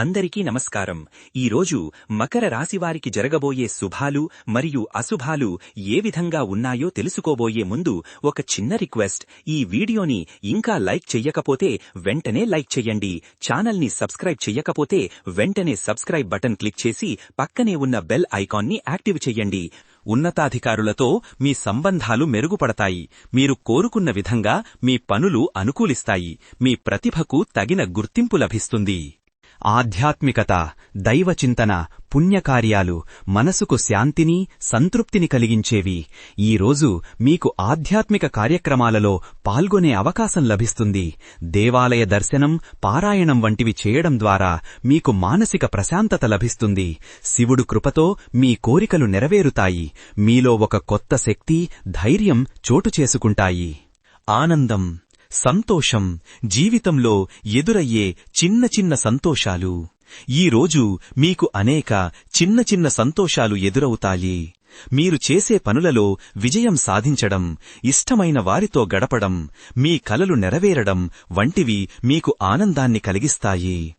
అందరికీ నమస్కారం. ఈరోజు మకర రాశివారికి జరగబోయే శుభాలు మరియు అశుభాలు ఏ విధంగా ఉన్నాయో తెలుసుకోబోయే ముందు ఒక చిన్న రిక్వెస్ట్. ఈ వీడియోని ఇంకా లైక్ చెయ్యకపోతే వెంటనే లైక్ చెయ్యండి. ఛానల్ని సబ్స్క్రైబ్ చెయ్యకపోతే వెంటనే సబ్స్క్రైబ్ బటన్ క్లిక్ చేసి పక్కనే ఉన్న బెల్ ఐకాన్ని యాక్టివ్ చెయ్యండి. ఉన్నతాధికారులతో మీ సంబంధాలు మెరుగుపడతాయి. మీరు కోరుకున్న విధంగా మీ పనులు అనుకూలిస్తాయి. మీ ప్రతిభకు తగిన గుర్తింపు లభిస్తుంది. ఆధ్యాత్మికత దైవచింతన పుణ్యకార్యాలు మనసుకు శాంతిని సంతృప్తిని కలిగించేవి. ఈరోజు మీకు ఆధ్యాత్మిక కార్యక్రమాలలో పాల్గొనే అవకాశం లభిస్తుంది. దేవాలయ దర్శనం పారాయణం వంటివి చేయడం ద్వారా మీకు మానసిక ప్రశాంతత లభిస్తుంది. శివుడు కృపతో మీ కోరికలు నెరవేరుతాయి. మీలో ఒక కొత్త శక్తి ధైర్యం చోటు చేసుకుంటాయి. ఆనందం. సంతోషం జీవితంలో ఎదురయ్యే చిన్న చిన్న సంతోషాలు. ఈరోజు మీకు అనేక చిన్న చిన్న సంతోషాలు ఎదురవుతాయి. మీరు చేసే పనులలో విజయం సాధించడం ఇష్టమైన వారితో గడపడం మీ కలలు నెరవేరడం వంటివి మీకు ఆనందాన్ని కలిగిస్తాయి.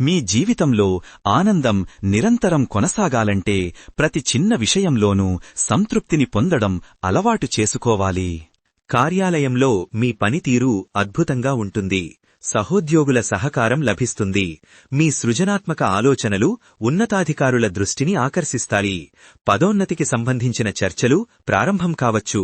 మీ జీవితంలో ఆనందం నిరంతరం కొనసాగాలంటే ప్రతి చిన్న విషయంలోనూ సంతృప్తిని పొందడం అలవాటు చేసుకోవాలి. కార్యాలయంలో మీ పనితీరు అద్భుతంగా ఉంటుంది. సహోద్యోగుల సహకారం లభిస్తుంది. మీ సృజనాత్మక ఆలోచనలు ఉన్నతాధికారుల దృష్టిని ఆకర్షిస్తాయి. పదోన్నతికి సంబంధించిన చర్చలు ప్రారంభం కావచ్చు.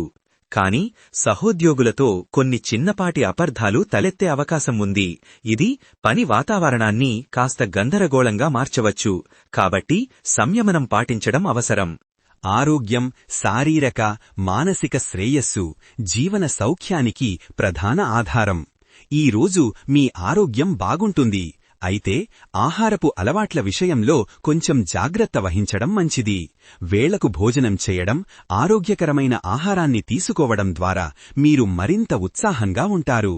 కాని సహోద్యోగులతో కొన్ని చిన్నపాటి అపర్ధాలు తలెత్తే అవకాశం ఉంది. ఇది పని వాతావరణాన్ని కాస్త గందరగోళంగా మార్చవచ్చు. కాబట్టి సంయమనం పాటించడం అవసరం. ఆరోగ్యం శారీరక మానసిక శ్రేయస్సు జీవన సౌఖ్యానికి ప్రధాన ఆధారం. ఈరోజు మీ ఆరోగ్యం బాగుంటుంది. అయితే ఆహారపు అలవాట్ల విషయంలో కొంచెం జాగ్రత్త వహించడం మంచిది. వేళకు భోజనం చేయడం ఆరోగ్యకరమైన ఆహారాన్ని తీసుకోవడం ద్వారా మీరు మరింత ఉత్సాహంగా ఉంటారు.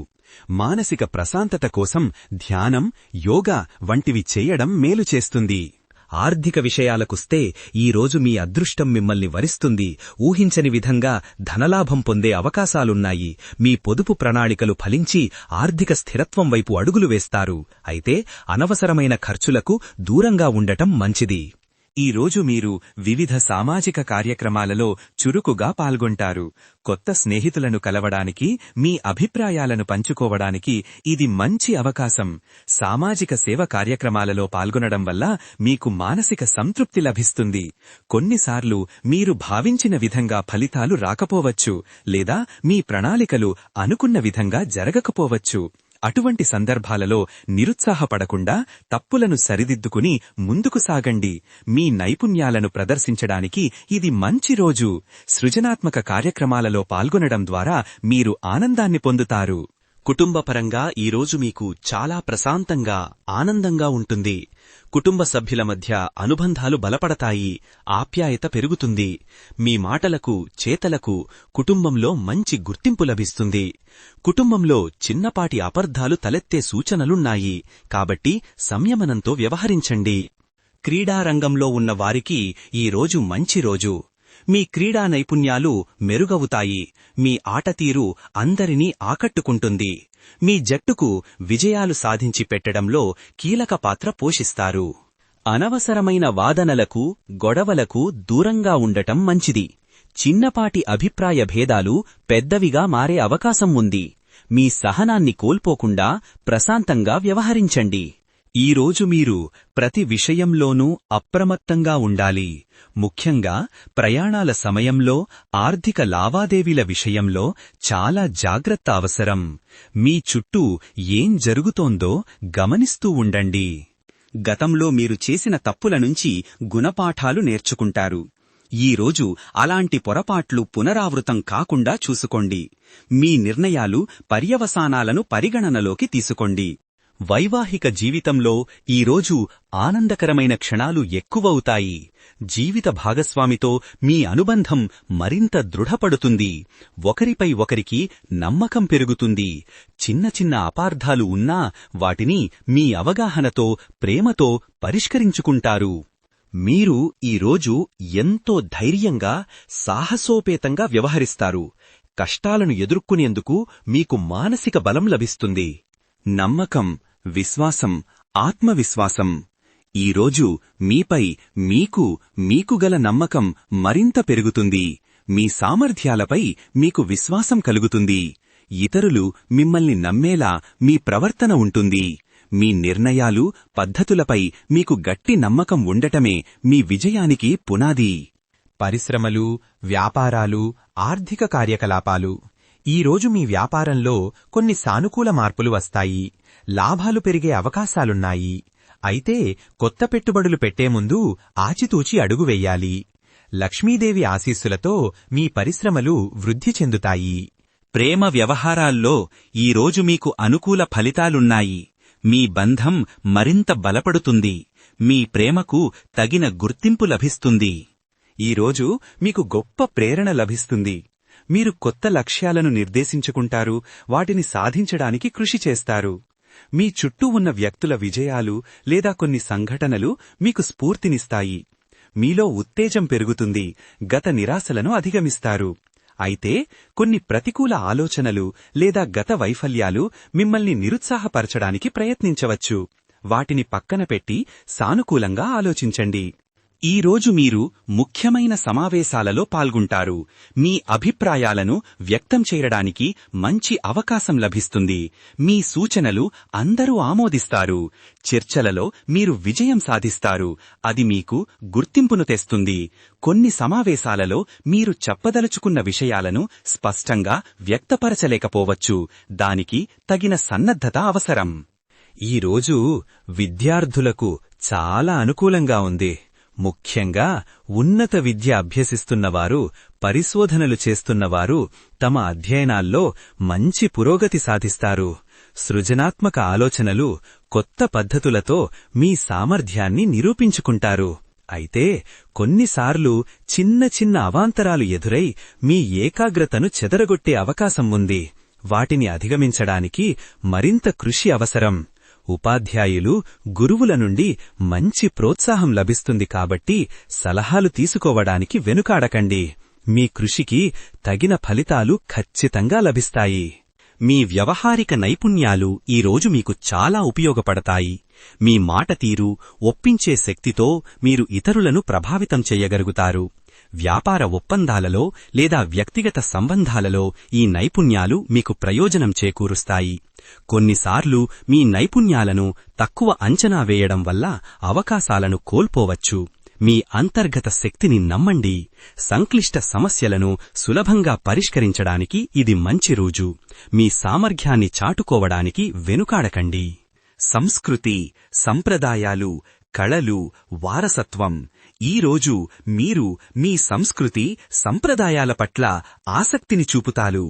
మానసిక ప్రశాంతత కోసం ధ్యానం యోగా వంటివి చేయడం మేలు చేస్తుంది. ఆర్థిక విషయాలకుస్తే ఈరోజు మీ అదృష్టం మిమ్మల్ని వరిస్తుంది. ఊహించని విధంగా ధనలాభం పొందే అవకాశాలున్నాయి. మీ పొదుపు ప్రణాళికలు ఫలించి ఆర్థిక స్థిరత్వం వైపు అడుగులు వేస్తారు. అయితే అనవసరమైన ఖర్చులకు దూరంగా ఉండటం మంచిది. ఈ రోజు మీరు వివిధ సామాజిక కార్యక్రమాలలో చురుకుగా పాల్గొంటారు. కొత్త స్నేహితులను కలవడానికి మీ అభిప్రాయాలను పంచుకోవడానికి ఇది మంచి అవకాశం. సామాజిక సేవ కార్యక్రమాలలో పాల్గొనడం వల్ల మీకు మానసిక సంతృప్తి లభిస్తుంది. కొన్నిసార్లు మీరు భావించిన విధంగా ఫలితాలు రాకపోవచ్చు లేదా మీ ప్రణాళికలు అనుకున్న విధంగా జరగకపోవచ్చు. అటువంటి సందర్భాలలో నిరుత్సాహపడకుండా తప్పులను సరిదిద్దుకుని ముందుకు సాగండి. మీ నైపుణ్యాలను ప్రదర్శించడానికి ఇది మంచి రోజు. సృజనాత్మక కార్యక్రమాలలో పాల్గొనడం ద్వారా మీరు ఆనందాన్ని పొందుతారు. కుటుంబపరంగా ఈరోజు మీకు చాలా ప్రశాంతంగా ఆనందంగా ఉంటుంది. కుటుంబ సభ్యుల మధ్య అనుబంధాలు బలపడతాయి ఆప్యాయత పెరుగుతుంది. మీ మాటలకు చేతలకు కుటుంబంలో మంచి గుర్తింపు లభిస్తుంది. కుటుంబంలో చిన్నపాటి అపర్ధాలు తలెత్తే సూచనలున్నాయి. కాబట్టి సంయమనంతో వ్యవహరించండి. క్రీడారంగంలో ఉన్న వారికి ఈరోజు మంచి రోజు. మీ క్రీడా నైపుణ్యాలు మెరుగవుతాయి. మీ ఆటతీరు అందరినీ ఆకట్టుకుంటుంది. మీ జట్టుకు విజయాలు సాధించి పెట్టడంలో కీలక పాత్ర పోషిస్తారు. అనవసరమైన వాదనలకు గొడవలకు దూరంగా ఉండటం మంచిది. చిన్నపాటి అభిప్రాయ భేదాలు పెద్దవిగా మారే అవకాశం ఉంది. మీ సహనాన్ని కోల్పోకుండా ప్రశాంతంగా వ్యవహరించండి. ఈరోజు మీరు ప్రతి విషయంలోనూ అప్రమత్తంగా ఉండాలి. ముఖ్యంగా ప్రయాణాల సమయంలో ఆర్థిక లావాదేవీల విషయంలో చాలా జాగ్రత్త అవసరం. మీ చుట్టూ ఏం జరుగుతోందో గమనిస్తూ ఉండండి. గతంలో మీరు చేసిన తప్పుల నుంచి గుణపాఠాలు నేర్చుకుంటారు. ఈరోజు అలాంటి పొరపాట్లు పునరావృతం కాకుండా చూసుకోండి. మీ నిర్ణయాలు పర్యవసానాలను పరిగణనలోకి తీసుకోండి. వైవాహిక జీవితంలో ఈరోజు ఆనందకరమైన క్షణాలు ఎక్కువవుతాయి. జీవిత భాగస్వామితో మీ అనుబంధం మరింత దృఢపడుతుంది. ఒకరిపై ఒకరికి నమ్మకం పెరుగుతుంది. చిన్న చిన్న అపార్థాలు ఉన్నా వాటిని మీ అవగాహనతో ప్రేమతో పరిష్కరించుకుంటారు. మీరు ఈరోజు ఎంతో ధైర్యంగా సాహసోపేతంగా వ్యవహరిస్తారు. కష్టాలను ఎదుర్కొనేందుకు మీకు మానసిక బలం లభిస్తుంది. నమ్మకం విశ్వాసం ఆత్మవిశ్వాసం. ఈరోజు మీపై మీకు మీకు గల నమ్మకం మరింత పెరుగుతుంది. మీ సామర్థ్యాలపై మీకు విశ్వాసం కలుగుతుంది. ఇతరులు మిమ్మల్ని నమ్మేలా మీ ప్రవర్తన ఉంటుంది. మీ నిర్ణయాలు పద్ధతులపై మీకు గట్టి నమ్మకం ఉండటమే మీ విజయానికి పునాది. పరిశ్రమలు వ్యాపారాలు ఆర్థిక కార్యకలాపాలు. ఈరోజు మీ వ్యాపారంలో కొన్ని సానుకూల మార్పులు వస్తాయి. లాభాలు పెరిగే అవకాశాలున్నాయి. అయితే కొత్త పెట్టుబడులు పెట్టే ముందు ఆచితూచి అడుగు వెయ్యాలి లక్ష్మీదేవి ఆశీస్సులతో మీ పరిశ్రమలు వృద్ధి చెందుతాయి. ప్రేమ వ్యవహారాల్లో ఈరోజు మీకు అనుకూల ఫలితాలున్నాయి. మీ బంధం మరింత బలపడుతుంది. మీ ప్రేమకు తగిన గుర్తింపు లభిస్తుంది. ఈరోజు మీకు గొప్ప ప్రేరణ లభిస్తుంది. మీరు కొత్త లక్ష్యాలను నిర్దేశించుకుంటారు. వాటిని సాధించడానికి కృషి చేస్తారు. మీ చుట్టూ ఉన్న వ్యక్తుల విజయాలు లేదా కొన్ని సంఘటనలు మీకు స్ఫూర్తినిస్తాయి. మీలో ఉత్తేజం పెరుగుతుంది గత నిరాశలను అధిగమిస్తారు. అయితే కొన్ని ప్రతికూల ఆలోచనలు లేదా గత వైఫల్యాలు మిమ్మల్ని నిరుత్సాహపరచడానికి ప్రయత్నించవచ్చు. వాటిని పక్కన పెట్టి సానుకూలంగా ఆలోచించండి. ఈ రోజు మీరు ముఖ్యమైన సమావేశాలలో పాల్గొంటారు. మీ అభిప్రాయాలను వ్యక్తం చేయడానికి మంచి అవకాశం లభిస్తుంది. మీ సూచనలు అందరూ ఆమోదిస్తారు. చర్చలలో మీరు విజయం సాధిస్తారు. అది మీకు గుర్తింపును తెస్తుంది. కొన్ని సమావేశాలలో మీరు చెప్పదలుచుకున్న విషయాలను స్పష్టంగా వ్యక్తపరచలేకపోవచ్చు. దానికి తగిన సన్నద్ధత అవసరం. ఈరోజు విద్యార్థులకు చాలా అనుకూలంగా ఉంది. ముఖ్యంగా ఉన్నత విద్య అభ్యసిస్తున్నవారు పరిశోధనలు చేస్తున్నవారు తమ అధ్యయనాల్లో మంచి పురోగతి సాధిస్తారు. సృజనాత్మక ఆలోచనలు కొత్త పద్ధతులతో మీ సామర్థ్యాన్ని నిరూపించుకుంటారు. అయితే కొన్నిసార్లు చిన్న చిన్న అవాంతరాలు ఎదురై మీ ఏకాగ్రతను చెదరగొట్టే అవకాశం ఉంది. వాటిని అధిగమించడానికి మరింత కృషి అవసరం. ఉపాధ్యాయులు గురువుల నుండి మంచి ప్రోత్సాహం లభిస్తుంది కాబట్టి సలహాలు తీసుకోవడానికి వెనుకాడకండి. మీ కృషికి తగిన ఫలితాలు ఖచ్చితంగా లభిస్తాయి. మీ వ్యవహారిక నైపుణ్యాలు ఈరోజు మీకు చాలా ఉపయోగపడతాయి. మీ మాట తీరు ఒప్పించే శక్తితో మీరు ఇతరులను ప్రభావితం చేయగలుగుతారు. వ్యాపార ఒప్పందాలలో లేదా వ్యక్తిగత సంబంధాలలో ఈ నైపుణ్యాలు మీకు ప్రయోజనం చేకూరుస్తాయి. కొన్నిసార్లు మీ నైపుణ్యాలను తక్కువ అంచనా వేయడం వల్ల అవకాశాలను కోల్పోవచ్చు. మీ అంతర్గత శక్తిని నమ్మండి. సంక్లిష్ట సమస్యలను సులభంగా పరిష్కరించడానికి ఇది మంచి రోజు. మీ సామర్థ్యాన్ని చాటుకోవడానికి వెనుకాడకండి. సంస్కృతి సంప్రదాయాలు కళలు వారసత్వం. ఈరోజు మీరు మీ సంస్కృతి సంప్రదాయాల పట్ల ఆసక్తిని చూపుతారు.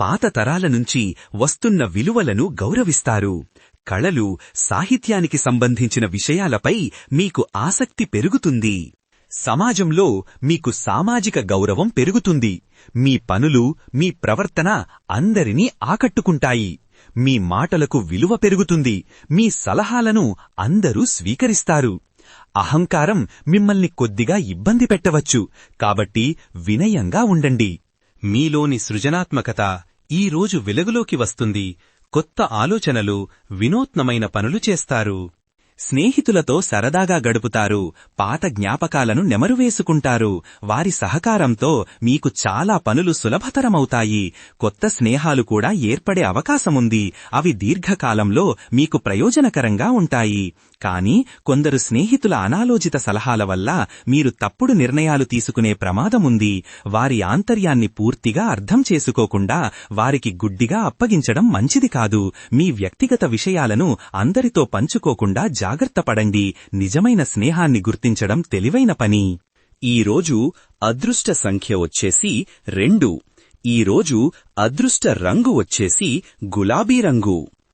పాత తరాల నుంచి వస్తున్న విలువలను గౌరవిస్తారు. కళలు సాహిత్యానికి సంబంధించిన విషయాలపై మీకు ఆసక్తి పెరుగుతుంది. సమాజంలో మీకు సామాజిక గౌరవం పెరుగుతుంది. మీ పనులు మీ ప్రవర్తన అందరినీ ఆకట్టుకుంటాయి. మీ మాటలకు విలువ పెరుగుతుంది. మీ సలహాలను అందరూ స్వీకరిస్తారు. అహంకారం మిమ్మల్ని కొద్దిగా ఇబ్బంది పెట్టవచ్చు. కాబట్టి వినయంగా ఉండండి. మీలోని సృజనాత్మకత ఈ రోజు వెలుగులోకి వస్తుంది. కొత్త ఆలోచనలు వినూత్నమైన పనులు చేస్తారు. స్నేహితులతో సరదాగా గడుపుతారు పాత జ్ఞాపకాలను నెమరువేసుకుంటారు వారి సహకారంతో మీకు చాలా పనులు సులభతరమవుతాయి కొత్త స్నేహాలు కూడా ఏర్పడే అవకాశముంది అవి దీర్ఘకాలంలో మీకు ప్రయోజనకరంగా ఉంటాయి. కానీ కొందరు స్నేహితుల అనాలోచిత సలహాల వల్ల మీరు తప్పుడు నిర్ణయాలు తీసుకునే ప్రమాదముంది వారి ఆంతర్యాన్ని పూర్తిగా అర్థం చేసుకోకుండా వారికి గుడ్డిగా అప్పగించడం మంచిది కాదు. మీ వ్యక్తిగత విషయాలను అందరితో పంచుకోకుండా జాగ్రత్తపడండి నిజమైన స్నేహాన్ని గుర్తించడం తెలివైన పని. ఈరోజు అదృష్ట సంఖ్య వచ్చేసి రెండు. ఈరోజు అదృష్ట రంగు వచ్చేసి గులాబీ రంగు.